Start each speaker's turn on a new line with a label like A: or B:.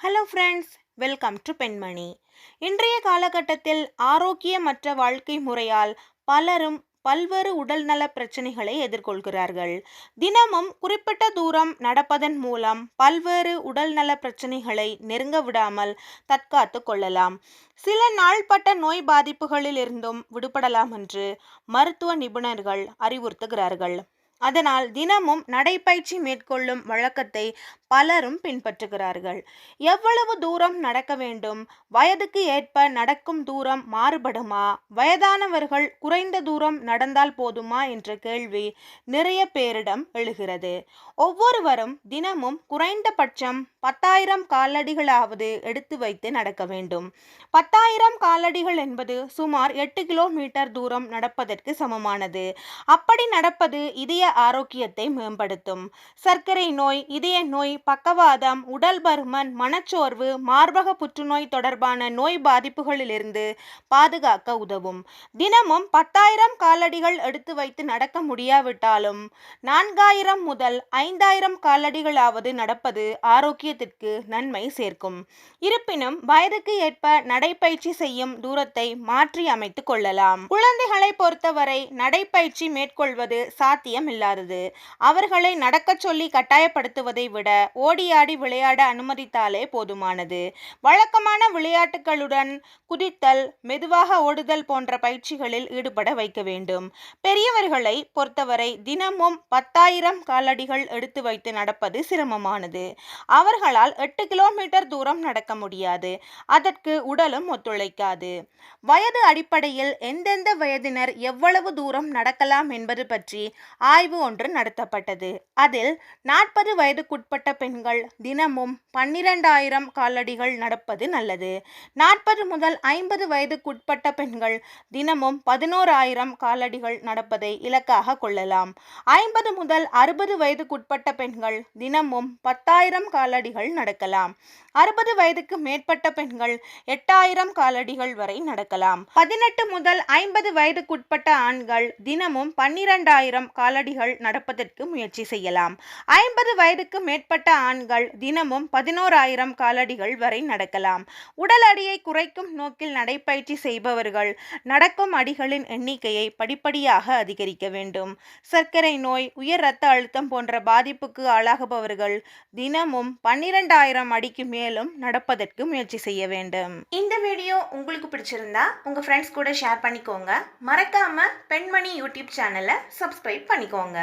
A: Hello friends welcome to பெண்மணி இன்றைய காலகட்டத்தில் ஆரோக்கியமற்ற வாழ்க்கை முறையால் பலரும் பல்வேறு உடல்நல பிரச்சனைகளை எதிர்கொள்கிறார்கள். தினமும் குறிப்பிட்ட தூரம் நடப்பதன் மூலம் பல்வேறு உடல்நல பிரச்சனைகளை நெருங்க விடாமல் தற்காத்து கொள்ளலாம். சில நாள்பட்ட நோய் பாதிப்புகளில் இருந்தும் விடுபடலாம் என்று மருத்துவ நிபுணர்கள் அறிவுறுத்துகிறார்கள். அதனால் தினமும் நடைப்பயிற்சி மேற்கொள்ளும் வழக்கத்தை பலரும் பின்பற்றுகிறார்கள். எவ்வளவு தூரம் நடக்க வேண்டும்? வயதுக்கு ஏற்ப நடக்கும் தூரம் மாறுபடுமா? வயதானவர்கள் குறைந்த தூரம் நடந்தால் போதுமா? என்ற கேள்வி நிறைய பேரிடம் எழுகிறது. ஒவ்வொருவரும் தினமும் குறைந்தபட்சம் பத்தாயிரம் காலடிகளாவது எடுத்து வைத்து நடக்க வேண்டும். பத்தாயிரம் காலடிகள் என்பது சுமார் எட்டு கிலோமீட்டர் தூரம் நடப்பதற்கு சமமானது. அப்படி நடப்பது இதய ஆரோக்கியத்தை மேம்படுத்தும். சர்க்கரை நோய் இதய நோய் பக்கவாதம் உடல் பருமன் மனச்சோர்வு மார்பக புற்றுநோய் தொடர்பான நோய் பாதிப்புகளிலிருந்து பாதுகாக்க உதவும். தினமும் பத்தாயிரம் காலடிகள் எடுத்து வைத்து நடக்க முடியாவிட்டாலும் நான்காயிரம் முதல் ஐந்தாயிரம் காலடிகளாவது நடப்பது ஆரோக்கிய ஆரோக்கியத்திற்கு நன்மை சேர்க்கும். இருப்பினும் வயதுக்கு ஏற்ப நடைப்பயிற்சி செய்யும் தூரத்தை மாற்றி அமைத்துக் கொள்ளலாம். குழந்தைகளை பொறுத்தவரை நடைப்பயிற்சி மேற்கொள்வது சாத்தியம் இல்லாதது அவர்களை நடக்கச் சொல்லி கட்டாயப்படுத்துவதை விட ஓடியாடி விளையாட அனுமதித்தாலே போதுமானது. வழக்கமான விளையாட்டுகளுடன் குதித்தல் மெதுவாக ஓடுதல் போன்ற பயிற்சிகளில் ஈடுபட வைக்க வேண்டும். பெரியவர்களை பொறுத்தவரை தினமும் பத்தாயிரம் காலடிகள் எடுத்து வைத்து நடப்பது சிரமமானது. அவர்களால் எட்டு கிலோமீட்டர் தூரம் நடக்க முடியாது. அதற்கு உடலும் ஒத்துழைக்காது. வயது அடிப்படையில் எந்தெந்த வயதினர் எவ்வளவு தூரம் நடக்கலாம் என்பது பற்றி ஆய்வு ஒன்று நடத்தப்பட்டது. அதில் நாற்பது வயதுக்குட்பட்ட பெண்கள் தினமும் பன்னிரண்டாயிரம் காலடிகள் நடப்பது நல்லது. நாற்பது முதல் ஐம்பது வயதுக்குட்பட்ட பெண்கள் தினமும் பதினோராயிரம் காலடிகள் நடப்பதை இலக்காக கொள்ளலாம். ஐம்பது முதல் அறுபது வயதுக்குட்பட்ட பெண்கள் தினமும் பத்தாயிரம் காலடி நடவடிக்கைகள் நடக்கலாம். அறுபது வயதுக்கு மேற்பட்ட பெண்கள் எட்டாயிரம் காலடிகள் வரை நடக்கலாம். பதினெட்டு முதல் ஐம்பது வயதுக்குட்பட்ட ஆண்கள் தினமும் பன்னிரண்டாயிரம் காலடிகள் நடப்பதற்கு முயற்சி செய்யலாம். ஐம்பது வயதுக்கு மேற்பட்ட ஆண்கள் தினமும் பதினோராயிரம் காலடிகள் வரை நடக்கலாம். உடல் அடியை குறைக்கும் நோக்கில் நடைப்பயிற்சி செய்பவர்கள் நடக்கும் அடிகளின் எண்ணிக்கையை படிப்படியாக அதிகரிக்க வேண்டும். சர்க்கரை நோய் உயர் இரத்த அழுத்தம் போன்ற பாதிப்புக்கு ஆளாகுபவர்கள் தினமும் பன்னிரெண்டாயிரம் அடிக்கு மேலும் நடப்பதற்கு முயற்சி செய்ய வேண்டும். இந்த வீடியோ உங்களுக்கு பிடிச்சிருந்தா உங்க ஃப்ரெண்ட்ஸ் கூட ஷேர் பண்ணிக்கோங்க. மறக்காம பெண்மணி யூடியூப் சேனலை சப்ஸ்கிரைப் பண்ணிக்கோங்க.